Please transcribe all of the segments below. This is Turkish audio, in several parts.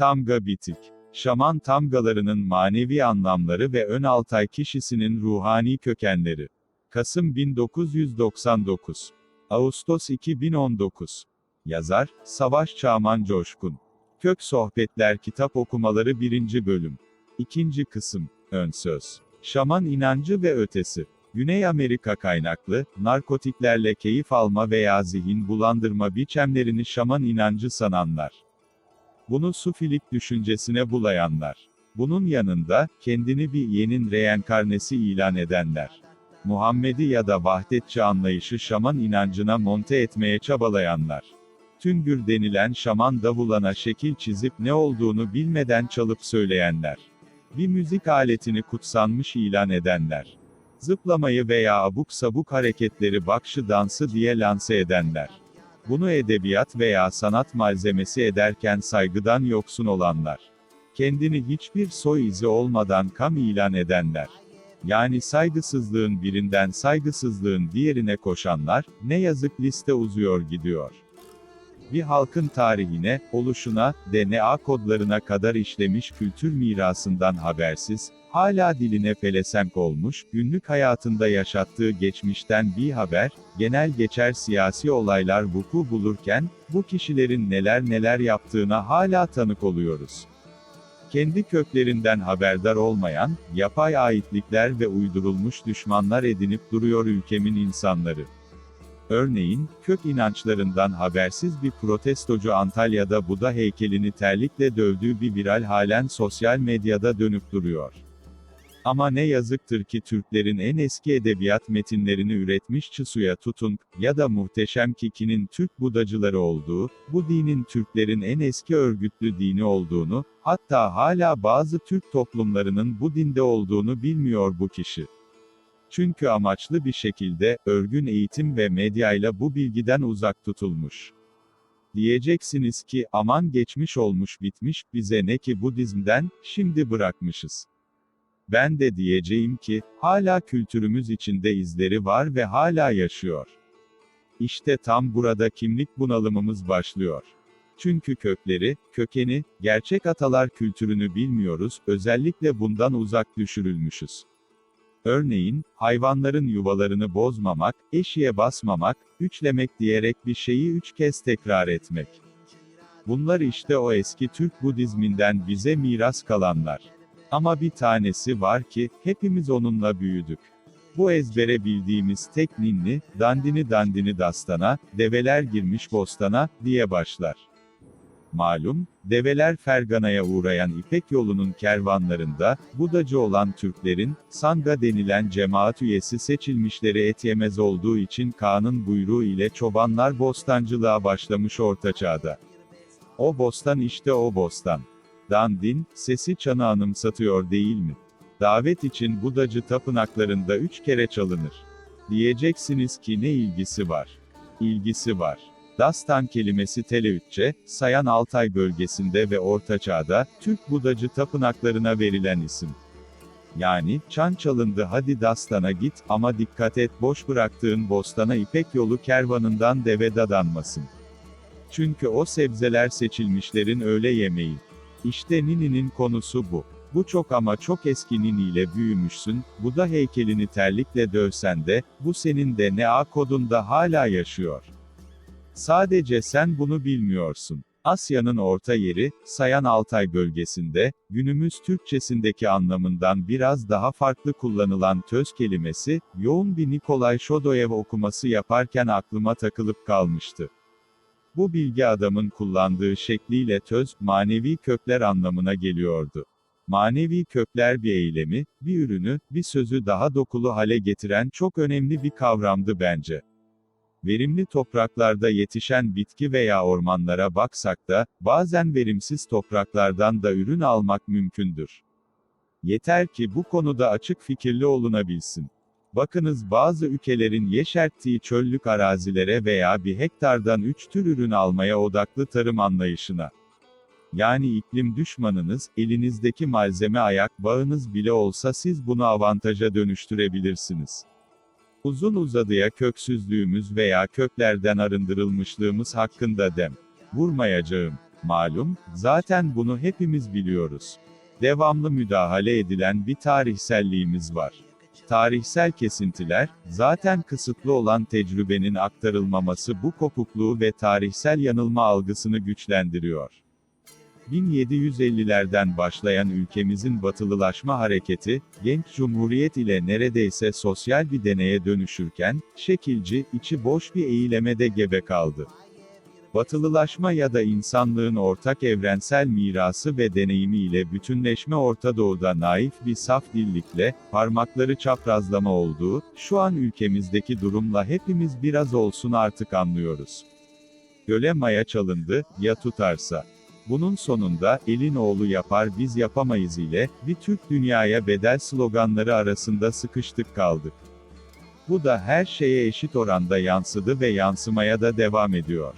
Tamga bitik. Şaman tamgalarının manevi anlamları ve ön altay kişisinin ruhani kökenleri. Kasım 1999. Ağustos 2019. Yazar, Savaş Çağman Coşkun. Kök Sohbetler Kitap Okumaları 1. Bölüm. 2. Kısım. Ön Söz. Şaman inancı ve ötesi. Güney Amerika kaynaklı, narkotiklerle keyif alma veya zihin bulandırma biçemlerini şaman inancı sananlar. Bunu sufilik düşüncesine bulayanlar. Bunun yanında, kendini bir yenin reenkarnesi ilan edenler. Muhammedi ya da vahdetçi anlayışı şaman inancına monte etmeye çabalayanlar. Tüngür denilen şaman davulana şekil çizip ne olduğunu bilmeden çalıp söyleyenler. Bir müzik aletini kutsanmış ilan edenler. Zıplamayı veya abuk sabuk hareketleri bakşı dansı diye lanse edenler. Bunu edebiyat veya sanat malzemesi ederken saygıdan yoksun olanlar. Kendini hiçbir soy izi olmadan kam ilan edenler. Yani saygısızlığın birinden saygısızlığın diğerine koşanlar, ne yazık liste uzuyor gidiyor. Bir halkın tarihine, oluşuna, DNA kodlarına kadar işlemiş kültür mirasından habersiz, hala diline pelesenk olmuş, günlük hayatında yaşattığı geçmişten bir haber, genel geçer siyasi olaylar vuku bulurken, bu kişilerin neler neler yaptığına hala tanık oluyoruz. Kendi köklerinden haberdar olmayan, yapay aitlikler ve uydurulmuş düşmanlar edinip duruyor ülkemin insanları. Örneğin, kök inançlarından habersiz bir protestocu Antalya'da Buda heykelini terlikle dövdüğü bir viral halen sosyal medyada dönüp duruyor. Ama ne yazıktır ki Türklerin en eski edebiyat metinlerini üretmiş Çısu'ya tutun, ya da Muhteşem Kiki'nin Türk Budacıları olduğu, bu dinin Türklerin en eski örgütlü dini olduğunu, hatta hala bazı Türk toplumlarının bu dinde olduğunu bilmiyor bu kişi. Çünkü amaçlı bir şekilde, örgün eğitim ve medyayla bu bilgiden uzak tutulmuş. Diyeceksiniz ki, aman geçmiş olmuş bitmiş, bize ne ki Budizm'den, şimdi bırakmışız. Ben de diyeceğim ki, hala kültürümüz içinde izleri var ve hala yaşıyor. İşte tam burada kimlik bunalımımız başlıyor. Çünkü kökleri, kökeni, gerçek atalar kültürünü bilmiyoruz, özellikle bundan uzak düşürülmüşüz. Örneğin, hayvanların yuvalarını bozmamak, eşiğe basmamak, üçlemek diyerek bir şeyi üç kez tekrar etmek. Bunlar işte o eski Türk Budizminden bize miras kalanlar. Ama bir tanesi var ki, hepimiz onunla büyüdük. Bu ezbere bildiğimiz tek ninni, dandini dandini dastana, develer girmiş bostana, diye başlar. Malum, develer Fergana'ya uğrayan İpek yolunun kervanlarında, Budacı olan Türklerin, Sanga denilen cemaat üyesi seçilmişleri et yemez olduğu için Kaan'ın buyruğu ile çobanlar bostancılığa başlamış Orta Çağ'da. O bostan işte o bostan. Dandin, sesi çanı anımsatıyor değil mi? Davet için Budacı tapınaklarında üç kere çalınır. Diyeceksiniz ki ne ilgisi var? İlgisi var. Dastan kelimesi Teleütçe, Sayan Altay bölgesinde ve Orta Çağ'da, Türk Budacı tapınaklarına verilen isim. Yani, çan çalındı hadi Dastan'a git, ama dikkat et boş bıraktığın bostana İpek yolu kervanından deve dadanmasın. Çünkü o sebzeler seçilmişlerin öğle yemeği. İşte Nini'nin konusu bu. Bu çok ama çok eski Nini ile büyümüşsün, bu da heykelini terlikle dövsen de, bu senin DNA kodunda hala yaşıyor. Sadece sen bunu bilmiyorsun. Asya'nın orta yeri, Sayan Altay bölgesinde, günümüz Türkçesindeki anlamından biraz daha farklı kullanılan töz kelimesi, yoğun bir Nikolay Shodoyev okuması yaparken aklıma takılıp kalmıştı. Bu bilgi adamın kullandığı şekliyle töz, manevi kökler anlamına geliyordu. Manevi kökler bir eylemi, bir ürünü, bir sözü daha dokulu hale getiren çok önemli bir kavramdı bence. Verimli topraklarda yetişen bitki veya ormanlara baksak da, bazen verimsiz topraklardan da ürün almak mümkündür. Yeter ki bu konuda açık fikirli olunabilsin. Bakınız bazı ülkelerin yeşerttiği çöllük arazilere veya bir hektardan 3 tür ürün almaya odaklı tarım anlayışına. Yani iklim düşmanınız, elinizdeki malzeme ayak bağınız bile olsa siz bunu avantaja dönüştürebilirsiniz. Uzun uzadıya köksüzlüğümüz veya köklerden arındırılmışlığımız hakkında dem. Vurmayacağım. Malum, zaten bunu hepimiz biliyoruz. Devamlı müdahale edilen bir tarihselliğimiz var. Tarihsel kesintiler, zaten kısıtlı olan tecrübenin aktarılmaması bu kopukluğu ve tarihsel yanılma algısını güçlendiriyor. 1750'lerden başlayan ülkemizin batılılaşma hareketi, genç cumhuriyet ile neredeyse sosyal bir deneye dönüşürken, şekilci, içi boş bir eğilemede gebe kaldı. Batılılaşma ya da insanlığın ortak evrensel mirası ve deneyimi ile bütünleşme Orta Doğu'da naif bir saf dillikle, parmakları çaprazlama olduğu, şu an ülkemizdeki durumla hepimiz biraz olsun artık anlıyoruz. Göle maya çalındı, ya tutarsa. Bunun sonunda, elin oğlu yapar biz yapamayız ile, bir Türk dünyaya bedel sloganları arasında sıkıştık kaldık. Bu da her şeye eşit oranda yansıdı ve yansımaya da devam ediyor.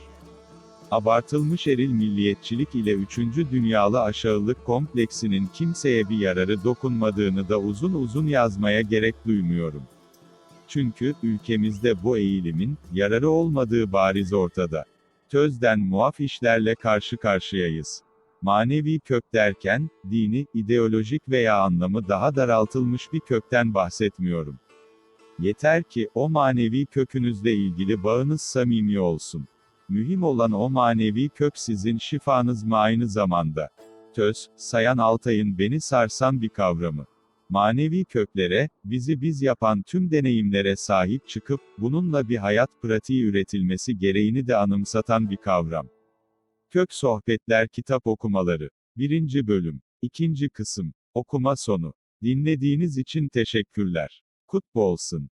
Abartılmış eril milliyetçilik ile 3. dünyalı aşağılık kompleksinin kimseye bir yararı dokunmadığını da uzun uzun yazmaya gerek duymuyorum. Çünkü, ülkemizde bu eğilimin, yararı olmadığı bariz ortada. Tözden muaf işlerle karşı karşıyayız. Manevi kök derken, dini, ideolojik veya anlamı daha daraltılmış bir kökten bahsetmiyorum. Yeter ki, o manevi kökünüzle ilgili bağınız samimi olsun. Mühim olan o manevi kök sizin şifanız mı aynı zamanda. Töz, Sayan Altay'ın beni sarsan bir kavramı. Manevi köklere, bizi biz yapan tüm deneyimlere sahip çıkıp, bununla bir hayat pratiği üretilmesi gereğini de anımsatan bir kavram. Kök Sohbetler Kitap Okumaları 1. Bölüm 2. Kısım Okuma Sonu Dinlediğiniz için teşekkürler. Kutlu olsun.